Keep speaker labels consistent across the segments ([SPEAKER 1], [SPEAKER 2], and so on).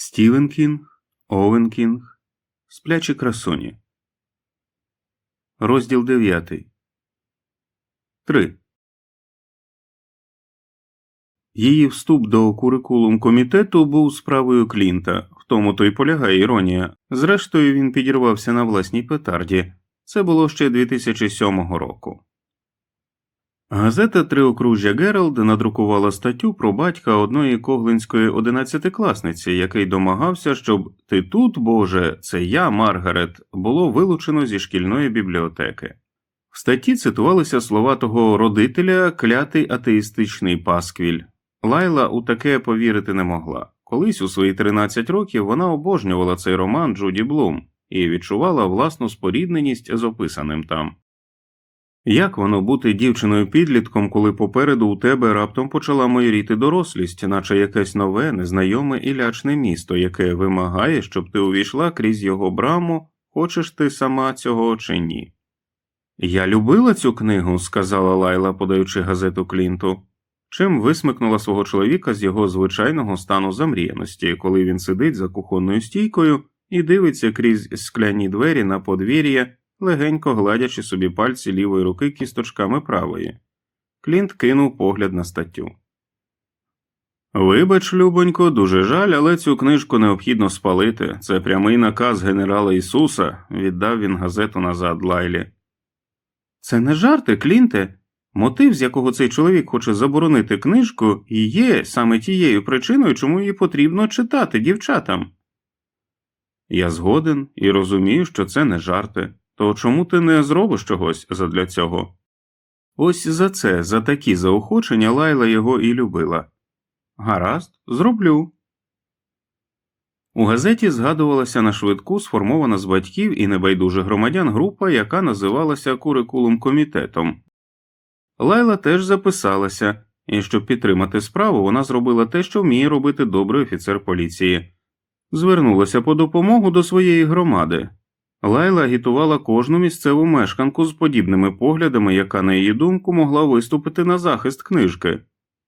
[SPEAKER 1] Стівен Кінг, Овен Кінг, Сплячі красуні. Розділ 9. 3. Її вступ до курикулум комітету був справою Клінта, в тому то й полягає іронія. Зрештою, він підірвався на власній петарді. Це було ще 2007 року. Газета Триокружжя Гералд надрукувала статтю про батька одної коглинської одинадцятикласниці, який домагався, щоб ти тут, Боже, це я, Маргарет, було вилучено зі шкільної бібліотеки. В статті цитувалися слова того родителя клятий атеїстичний пасквіль. Лайла у таке повірити не могла. Колись у свої 13 років вона обожнювала цей роман Джуді Блум і відчувала власну спорідненість з описаним там. Як воно бути дівчиною підлітком, коли попереду у тебе раптом почала майоріти дорослість, наче якесь нове, незнайоме і лячне місто, яке вимагає, щоб ти увійшла крізь його браму, хочеш ти сама цього чи ні? Я любила цю книгу, сказала Лайла, подаючи газету Клінту, чим висмикнула свого чоловіка з його звичайного стану замріяності, коли він сидить за кухонною стійкою і дивиться крізь скляні двері на подвір'я легенько гладячи собі пальці лівої руки кісточками правої. Клінт кинув погляд на статтю. Вибач, любонько, дуже жаль, але цю книжку необхідно спалити. Це прямий наказ генерала Ісуса, віддав він газету назад Лайлі. Це не жарти, Клінте. Мотив, з якого цей чоловік хоче заборонити книжку, і є саме тією причиною, чому її потрібно читати дівчатам. Я згоден і розумію, що це не жарти. То чому ти не зробиш чогось задля цього? Ось за це, за такі заохочення Лайла його і любила. Гаразд, зроблю. У газеті згадувалася на швидку сформована з батьків і небайдужих громадян група, яка називалася Курикулум комітетом. Лайла теж записалася, і щоб підтримати справу, вона зробила те, що вміє робити добрий офіцер поліції, звернулася по допомогу до своєї громади. Лайла агітувала кожну місцеву мешканку з подібними поглядами, яка, на її думку, могла виступити на захист книжки.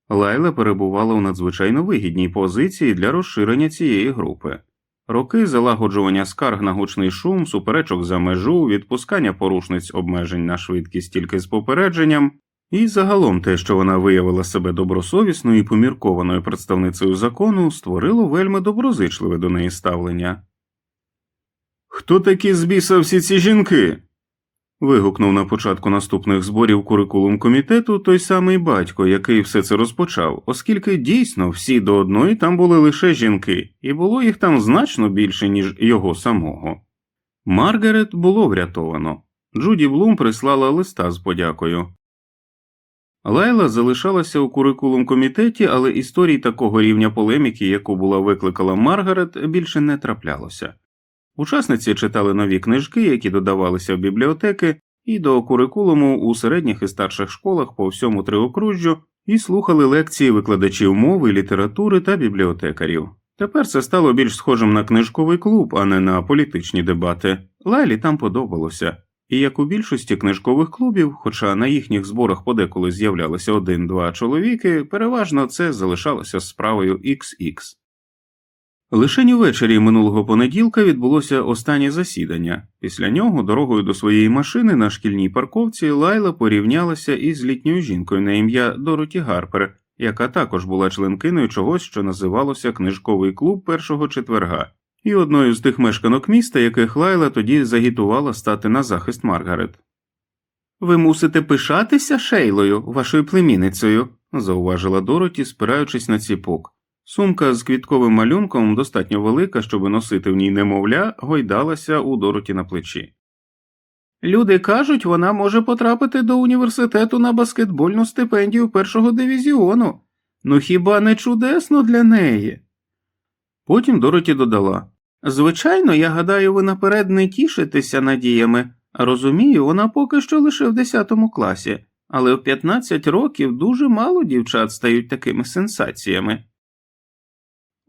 [SPEAKER 1] Лайла перебувала у надзвичайно вигідній позиції для розширення цієї групи. Роки залагоджування скарг на гучний шум, суперечок за межу, відпускання порушниць обмежень на швидкість тільки з попередженням, і загалом те, що вона виявила себе добросовісною і поміркованою представницею закону, створило вельми доброзичливе до неї ставлення. Хто такі з біса всі ці жінки? вигукнув на початку наступних зборів курикулум комітету той самий батько, який все це розпочав, оскільки дійсно всі до одної там були лише жінки, і було їх там значно більше, ніж його самого. Маргарет було врятовано. Джуді Блум прислала листа з подякою. Лайла залишалася у курикулум комітеті, але історій такого рівня полеміки, яку була викликала Маргарет, більше не траплялося. Учасниці читали нові книжки, які додавалися в бібліотеки, і до курикулуму у середніх і старших школах по всьому триокружжю і слухали лекції викладачів мови, літератури та бібліотекарів. Тепер це стало більш схожим на книжковий клуб, а не на політичні дебати. Лайлі там подобалося. І як у більшості книжкових клубів, хоча на їхніх зборах подеколи з'являлися один-два чоловіки, переважно це залишалося справою XX. Лишень увечері минулого понеділка відбулося останнє засідання. Після нього, дорогою до своєї машини на шкільній парковці, Лайла порівнялася із літньою жінкою на ім'я Дороті Гарпер, яка також була членкиною чогось, що називалося книжковий клуб першого четверга, і одною з тих мешканок міста, яких Лайла тоді загітувала стати на захист Маргарет. Ви мусите пишатися Шейлою, вашою племінницею, зауважила Дороті, спираючись на ціпок. Сумка з квітковим малюнком достатньо велика, щоб носити в ній немовля, гойдалася у Дороті на плечі. Люди кажуть, вона може потрапити до університету на баскетбольну стипендію першого дивізіону. Ну хіба не чудесно для неї? Потім Дороті додала Звичайно, я гадаю, ви наперед не тішитеся надіями, розумію, вона поки що лише в 10 класі, але в 15 років дуже мало дівчат стають такими сенсаціями.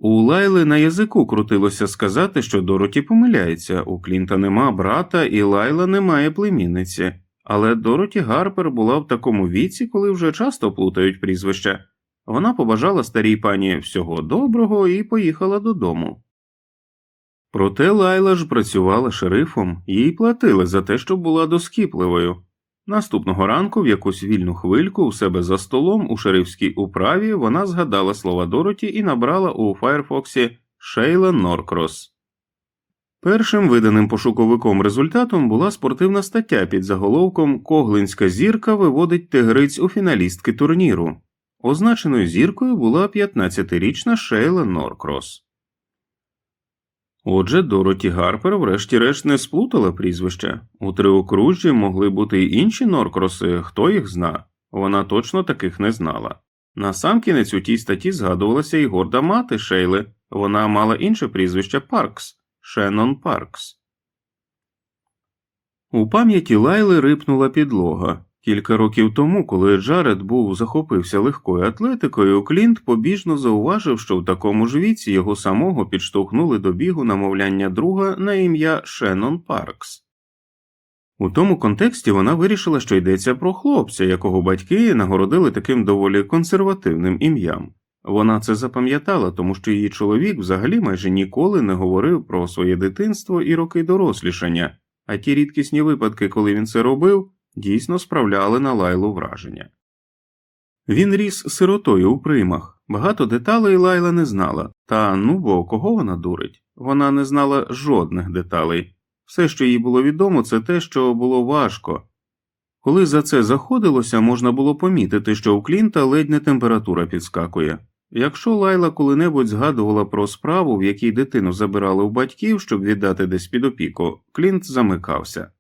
[SPEAKER 1] У Лайли на язику крутилося сказати, що Дороті помиляється, у Клінта нема брата і Лайла не має племінниці, але Дороті Гарпер була в такому віці, коли вже часто плутають прізвища. Вона побажала старій пані всього доброго і поїхала додому. Проте Лайла ж працювала шерифом, їй платили за те, щоб була доскіпливою. Наступного ранку, в якусь вільну хвильку, у себе за столом у шерифській управі, вона згадала слова Дороті і набрала у Файрфоксі Шейла Норкрос. Першим виданим пошуковиком результатом була спортивна стаття під заголовком Коглинська зірка виводить тигриць у фіналістки турніру. Означеною зіркою була 15-річна Шейла Норкрос. Отже, Дороті Гарпер врешті-решт не сплутала прізвища. У триокружжі могли бути й інші Норкроси, хто їх зна. Вона точно таких не знала. Насамкінець у тій статті згадувалася і горда мати Шейли, вона мала інше прізвище Паркс Шеннон Паркс. У пам'яті Лайли рипнула підлога. Кілька років тому, коли Джаред був захопився легкою атлетикою, Клінт побіжно зауважив, що в такому ж віці його самого підштовхнули до бігу намовляння друга на ім'я Шеннон Паркс. У тому контексті вона вирішила, що йдеться про хлопця, якого батьки нагородили таким доволі консервативним ім'ям. Вона це запам'ятала, тому що її чоловік взагалі майже ніколи не говорив про своє дитинство і роки дорослішання, а ті рідкісні випадки, коли він це робив, дійсно справляли на лайлу враження. Він ріс сиротою у приймах, багато деталей Лайла не знала, та ну бо кого вона дурить? Вона не знала жодних деталей. Все, що їй було відомо, це те, що було важко. Коли за це заходилося, можна було помітити, що у Клінта ледь не температура підскакує. Якщо Лайла коли-небудь згадувала про справу, в якій дитину забирали у батьків, щоб віддати десь під опіку, Клінт замикався.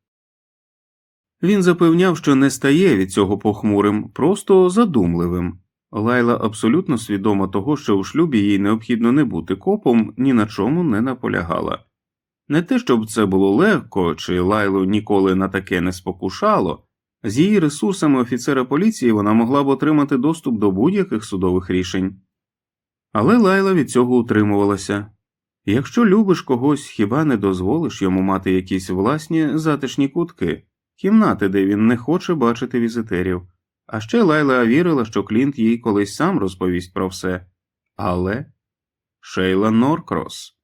[SPEAKER 1] Він запевняв, що не стає від цього похмурим, просто задумливим. Лайла абсолютно свідома того, що у шлюбі їй необхідно не бути копом, ні на чому не наполягала. Не те, щоб це було легко, чи Лайлу ніколи на таке не спокушало, з її ресурсами офіцера поліції вона могла б отримати доступ до будь-яких судових рішень. Але Лайла від цього утримувалася якщо любиш когось, хіба не дозволиш йому мати якісь власні затишні кутки, кімнати, де він не хоче бачити візитерів. А ще Лайла вірила, що Клінт їй колись сам розповість про все. Але Шейла Норкрос.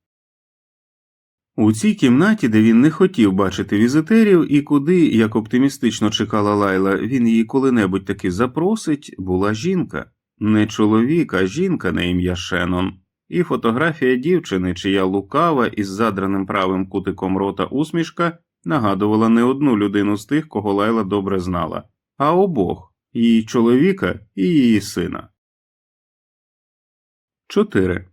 [SPEAKER 1] У цій кімнаті, де він не хотів бачити візитерів, і куди, як оптимістично чекала Лайла, він її коли-небудь таки запросить, була жінка, не чоловік, а жінка на ім'я Шеннон, і фотографія дівчини, чия лукава із задраним правим кутиком рота усмішка нагадувала не одну людину з тих, кого Лайла добре знала, а обох її чоловіка і її сина. 4.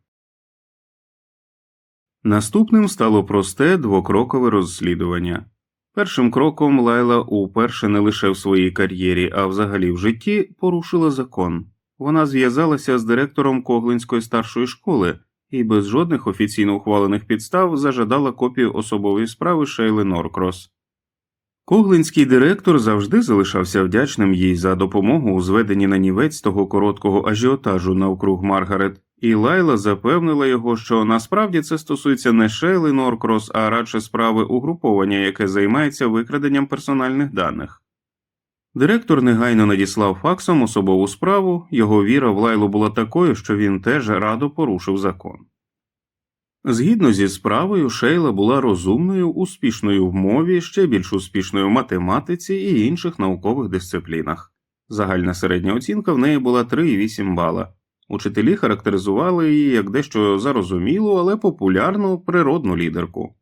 [SPEAKER 1] Наступним стало просте двокрокове розслідування. Першим кроком Лайла уперше не лише в своїй кар'єрі, а взагалі в житті порушила закон. Вона зв'язалася з директором Коглинської старшої школи і без жодних офіційно ухвалених підстав зажадала копію особової справи Шейли Норкрос. Коглинський директор завжди залишався вдячним їй за допомогу у зведенні на нівець того короткого ажіотажу навкруг Маргарет, і Лайла запевнила його, що насправді це стосується не Шейли Норкрос, а радше справи угруповання, яке займається викраденням персональних даних. Директор негайно надіслав факсом особову справу, його віра в Лайлу була такою, що він теж радо порушив закон. Згідно зі справою, Шейла була розумною, успішною в мові, ще більш успішною в математиці і інших наукових дисциплінах. Загальна середня оцінка в неї була 3,8 бала. Учителі характеризували її як дещо зарозумілу, але популярну природну лідерку.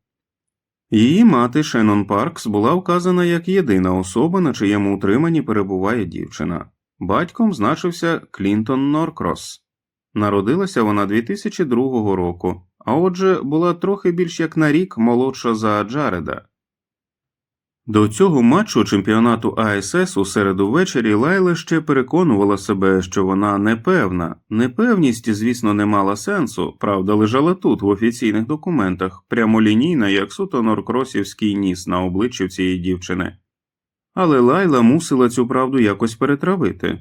[SPEAKER 1] Її мати Шеннон Паркс була вказана як єдина особа, на чиєму утриманні перебуває дівчина. Батьком значився Клінтон Норкрос. Народилася вона 2002 року, а отже, була трохи більш як на рік молодша за Джареда. До цього матчу чемпіонату АСС у середу ввечері Лайла ще переконувала себе, що вона непевна. Непевність, звісно, не мала сенсу, правда, лежала тут, в офіційних документах, прямолінійна, як суто норкросівський ніс на обличчі цієї дівчини. Але Лайла мусила цю правду якось перетравити.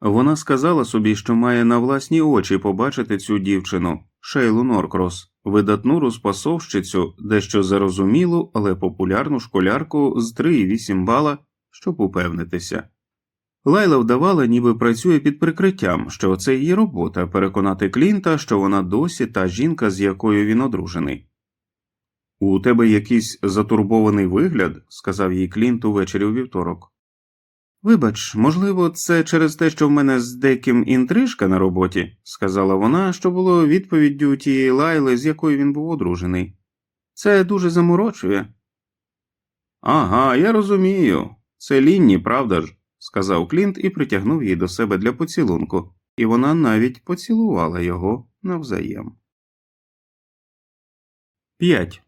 [SPEAKER 1] Вона сказала собі, що має на власні очі побачити цю дівчину, Шейлу Норкрос, видатну розпасовщицю, дещо зарозумілу, але популярну школярку з 3,8 бала, щоб упевнитися. Лайла вдавала, ніби працює під прикриттям, що це її робота переконати Клінта, що вона досі та жінка, з якою він одружений. У тебе якийсь затурбований вигляд, сказав їй Клінт увечері у вівторок. Вибач, можливо, це через те, що в мене з деким інтрижка на роботі, сказала вона, що було відповіддю тієї лайли, з якою він був одружений. Це дуже заморочує. Ага, я розумію. Це лінні, правда ж? сказав Клінт і притягнув її до себе для поцілунку, і вона навіть поцілувала його навзаєм. 5.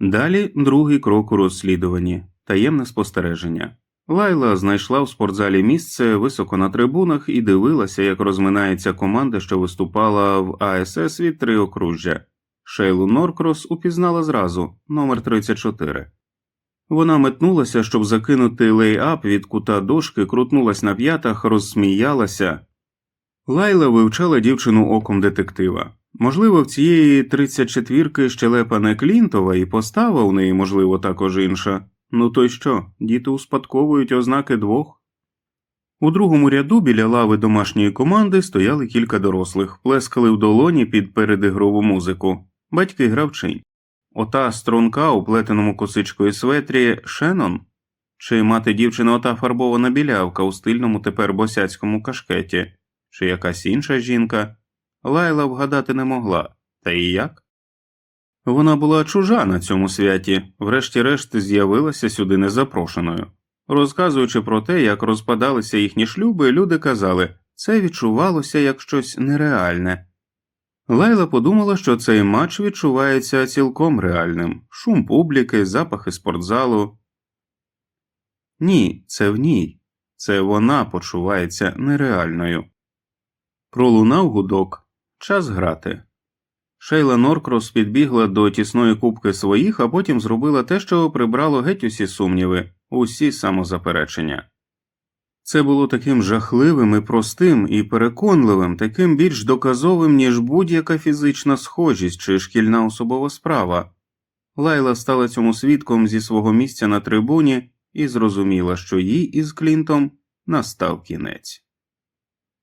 [SPEAKER 1] Далі другий крок у розслідуванні таємне спостереження. Лайла знайшла в спортзалі місце високо на трибунах і дивилася, як розминається команда, що виступала в АСС від три окружжя. Шейлу Норкрос упізнала зразу номер 34. Вона метнулася, щоб закинути лей-ап від кута дошки, крутнулась на п'ятах, розсміялася. Лайла вивчала дівчину оком детектива. Можливо, в цієї 34-ки щелепа не Клінтова і постава у неї, можливо, також інша. Ну то й що, діти успадковують ознаки двох. У другому ряду біля лави домашньої команди стояли кілька дорослих, плескали в долоні під передигрову музику. Батьки гравчинь. Ота струнка у плетеному косичкою светрі Шенон? Чи мати дівчина ота фарбована білявка у стильному тепер босяцькому кашкеті, чи якась інша жінка? Лайла вгадати не могла, та і як? Вона була чужа на цьому святі, врешті-решт з'явилася сюди незапрошеною. Розказуючи про те, як розпадалися їхні шлюби, люди казали це відчувалося як щось нереальне. Лайла подумала, що цей матч відчувається цілком реальним шум публіки, запахи спортзалу. Ні, це в ній, це вона почувається нереальною. Пролунав гудок час грати. Шейла Норкрос підбігла до тісної кубки своїх, а потім зробила те, що прибрало геть усі сумніви, усі самозаперечення. Це було таким жахливим і простим і переконливим, таким більш доказовим, ніж будь-яка фізична схожість чи шкільна особова справа. Лайла стала цьому свідком зі свого місця на трибуні і зрозуміла, що їй із Клінтом настав кінець.